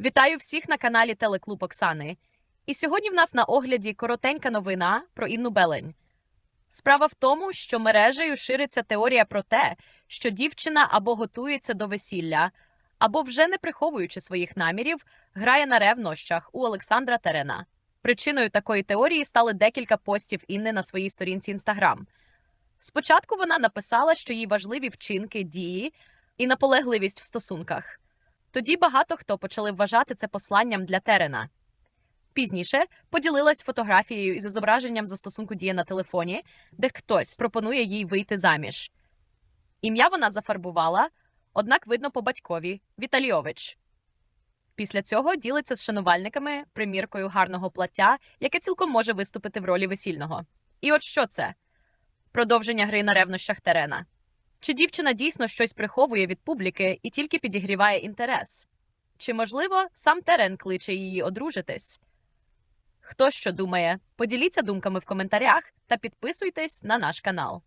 Вітаю всіх на каналі Телеклуб Оксани. І сьогодні в нас на огляді коротенька новина про Інну Белень. Справа в тому, що мережею шириться теорія про те, що дівчина або готується до весілля, або, вже не приховуючи своїх намірів, грає на ревнощах у Олександра Терена. Причиною такої теорії стали декілька постів Інни на своїй сторінці Інстаграм. Спочатку вона написала, що їй важливі вчинки, дії і наполегливість в стосунках. Тоді багато хто почали вважати це посланням для Терена. Пізніше поділилась фотографією із зображенням застосунку дія на телефоні, де хтось пропонує їй вийти заміж. Ім'я вона зафарбувала, однак видно по батькові Віталійович. Після цього ділиться з шанувальниками приміркою гарного плаття, яке цілком може виступити в ролі весільного. І от що це? Продовження гри на ревнощах Терена. Чи дівчина дійсно щось приховує від публіки і тільки підігріває інтерес? Чи, можливо, сам Терен кличе її одружитись? Хто що думає? Поділіться думками в коментарях та підписуйтесь на наш канал.